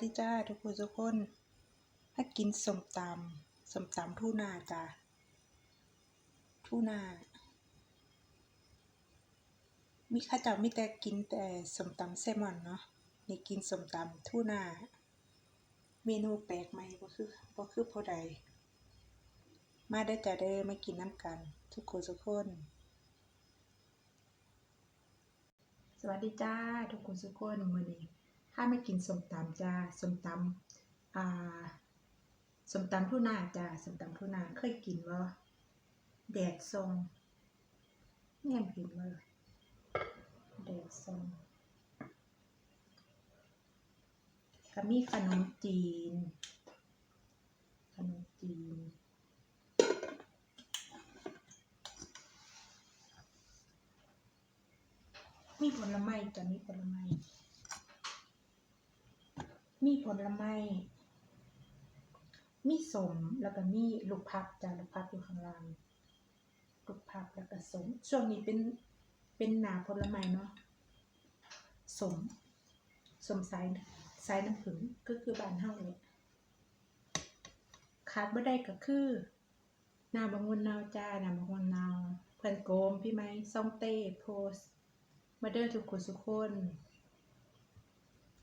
สวัสดีจ้าทุกคนทุกคนถ้ากินสมตำสมตำทูนาจ้าทูนา มีข้าจ้ามีแต่กินแต่สมตำแซลมอนเนาะนี่กินสมตำทูนา เมนูแปลกใหม่บ่คือบ่คือผู้ใด มาได้จ้าเด้อมากินน้ำกัน ทุกคนทุกคนสวัสดีจ้า ทุกคนทุกคนมื้อนี้ ถ้าไม่กินส้มตำจ้าส้มตำอ่าส้มตำทูนาจ้าส้มตำทูนาเคยกินบ่แดดทรงแม่นกินบ่แดดทรงก็มีขนมจีน ขนมจีนมีผลไม้จะมีผลไม้ มีผลไม้ มีสมแล้วก็มีลูกพับจ้ะลูกพับอยู่ข้างล่างลูกพับแล้วก็สม ช่วงนี้เป็นเป็นหนาผลไม้เนาะสมสมสายสายน้ำผึ้งก็คือบานเฮาเลยขาดบ่ได้ก็คือน้ำบางวนนาวจ้าน้ำบางวนนาวเพื่อนโกมพี่ไม้ซ่องเต้โพสมาเด้อทุกคนทุกคน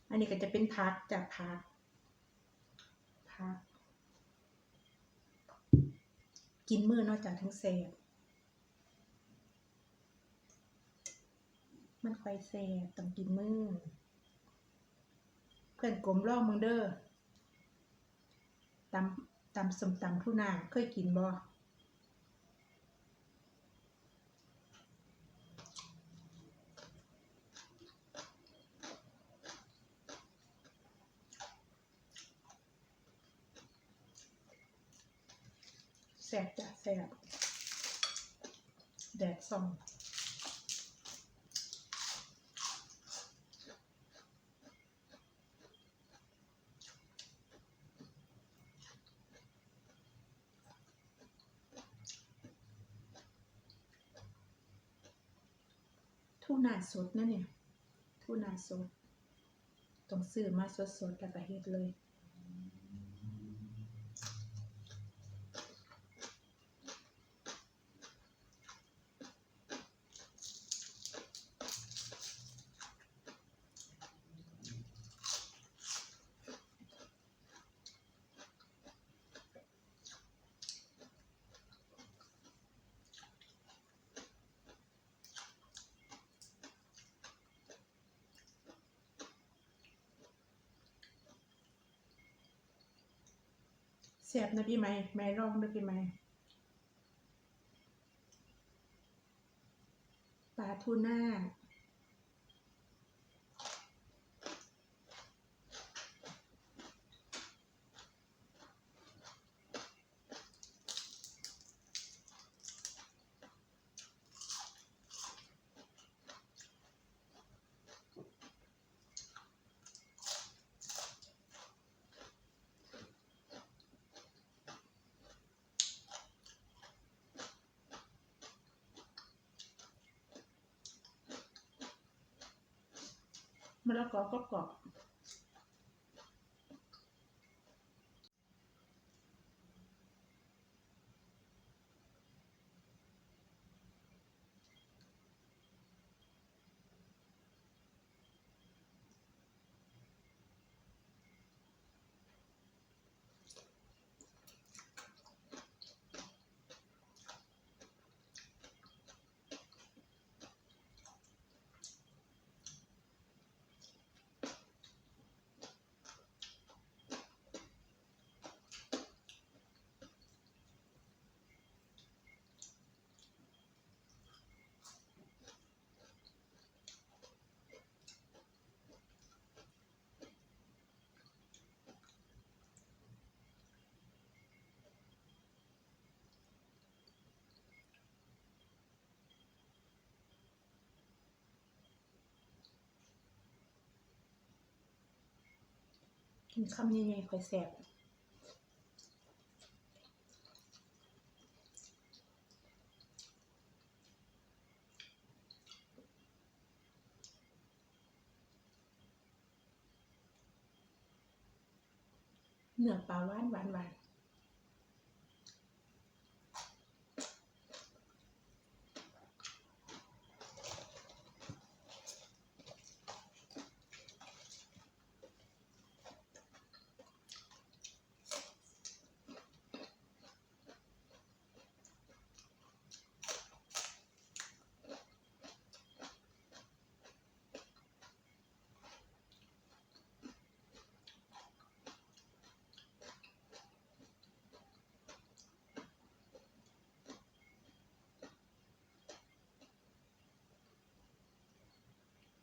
อันนี้ก็จะเป็นพักจากพักพัก กินมื้อนอกจากทั้งแซ่บมันคอยแซ่บต้องกินมื้อเพื่อนกลมล่องมึงเด้อตำตำสมตำทุนาเคยกินบ่ แสบจ้ะแสบแดดส่องทูน่าสดนะเนี่ยทูน่าสด ต้องซื้อมาสดๆแล้วก็เฮ็ดเลย เสียบนะพี่ไหมไม่ร้องนะพี่ไหมปลาทูน่า มะละกอก็กรอบ กินคำใหญ่ๆค่อยแสบเนื้อปลาหวานหวานหวาน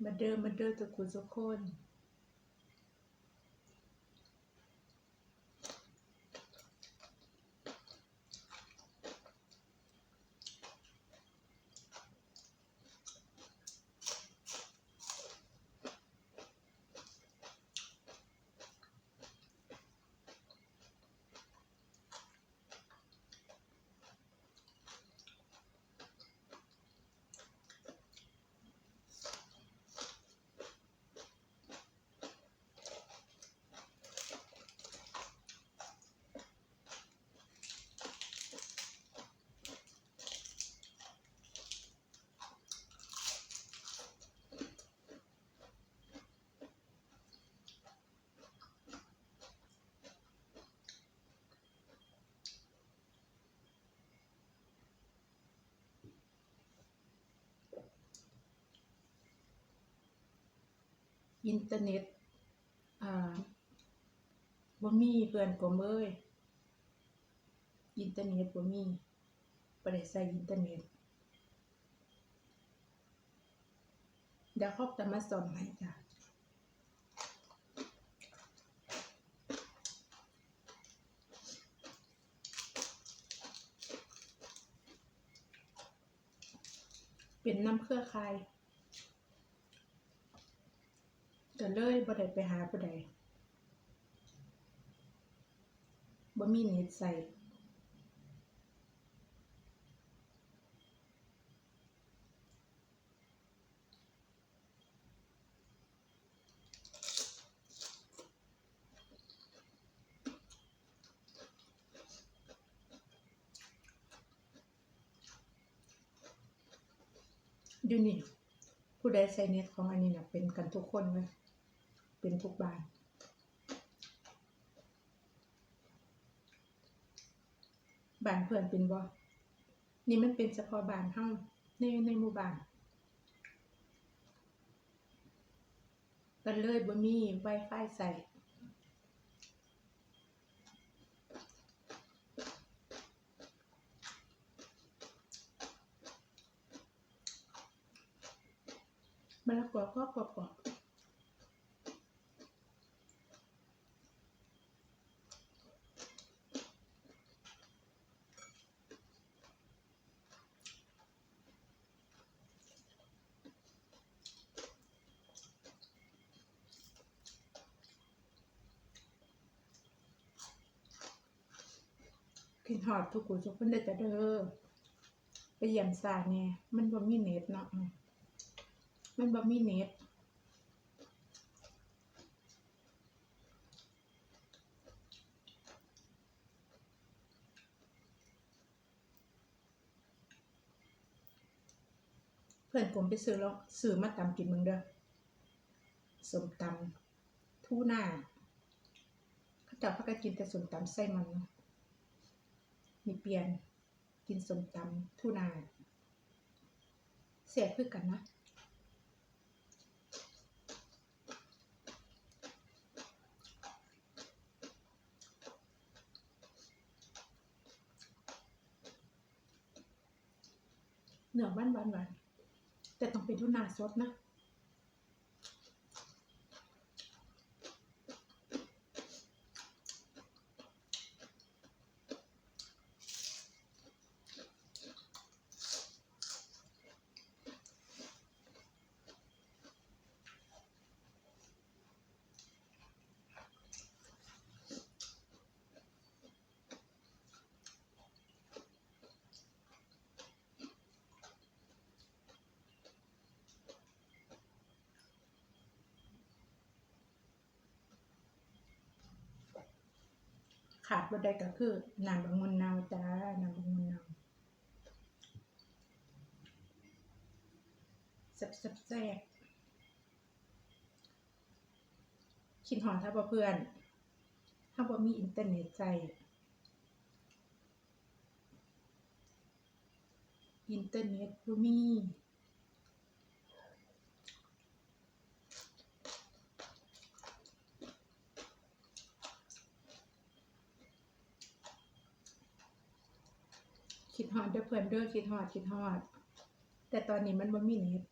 มาเดิมมาเดิมทุกคนทุกคน อินเทอร์เน็ตอ่าบ่มีเพื่อนผมเอ้ยอินเทอร์เน็ตบ่มีบ่ได้ใช้อินเทอร์เน็ตเดี๋ยวเขาจะมาสอนให้จ้ะเป็นน้ำเครือข่าย ก็เลยบ่ได้ไปหาผู้ใดบ่มีเน็ตใส่อยู่นี่ผู้ใดใช้เน็ตของอันนี้นะเป็นกันทุกคนเลย เป็นทุกบานบานเพื่อนเป็นบ่นี่มันเป็นเฉพาะบานเฮาในในหมู่บ้านกันเลยบ่มี Wi-Fi ใส่มะละกอก็กรอบ ๆกินหอดทุกคนทุกคนได้จะเด้อไปเยี่ยมสาแหน่ยมันบ่มีเน็ตเนาะมันบ่มีเน็ตเพื่อนผมไปซื้อแล้วซื้อมาตำกินมึงเด้อสมตำทูน่าเขาจับพักกันกินแต่สมตำไส้มันเนาะ มีเปลี่ยนกินสมตำทูน่าเสียคือกันนะเหนือบ้านหวานหวานแต่ต้องเป็นทูน่าสดนะ ขาดบ่ได้ก็คือน้ำองุ่นนาจ้าน้ำองุ่นนาวแซ่บแซ่บแซ่บคิดหอดถ้าบ่เพื่อน ถ้าบ่มีอินเทอร์เน็ตใช้อินเทอร์เน็ตบ่มี คิดฮอดเด้อเพื่อนเด้อคิดฮอดคิดฮอด แต่ตอนนี้มันบ่มีเน็ต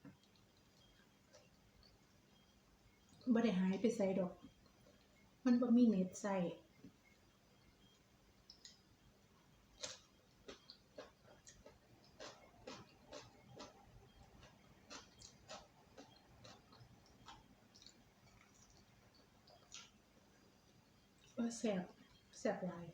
บ่ได้หายไปใส่ดอก มันบ่มีเน็ตใส่เออแซ่บแซ่บลาย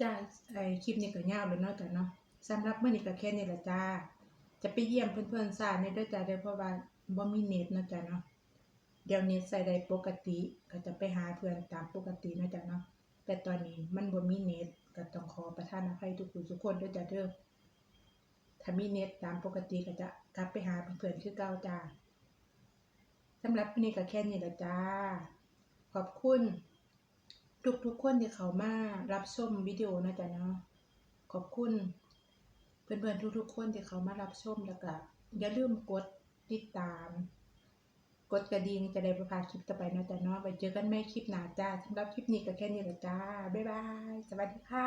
จ้าไอคลิปนี้ก็ยาวแล้วเนาะจ้ะเนาะสำหรับเมื้อนี้ก็แค่นี้ละจ้า จะไปเยี่ยมเพื่อนๆซาในเด้อจ้าเด้อเพราะว่าบ่มีเน็ตเนาะจ้ะเนาะเดี๋ยวเน็ตใส่ได้ปกติก็จะไปหาเพื่อนตามปกตินะจ้ะเนาะแต่ตอนนี้มันบ่มีเน็ตก็ต้องขอประทานอภัยทุกผู้ทุกคนด้อจ้าเด้อถ้ามีเน็ตตามปกติก็จะกลับไปหาเพื่อนๆคือเก่าจ้าสำหรับมื้อนี้ก็แค่นี้ละจ้า ขอบคุณ ทุกทุกๆคนที่เขามารับชมวิดีโอนะจ๊ะเนาะขอบคุณ เพื่อนๆทุกๆคนที่เขามารับชมแล้วก็อย่าลืมกดติดตาม กดกระดิ่งจะได้ประพลาดคลิปต่อไปนะจ๊ะเนาะไปเจอกันใหม่คลิปหน้าจ้าสำหรับคลิปนี้ก็แค่นี้แหละจ้าบ๊ายบาย สวัสดีค่ะ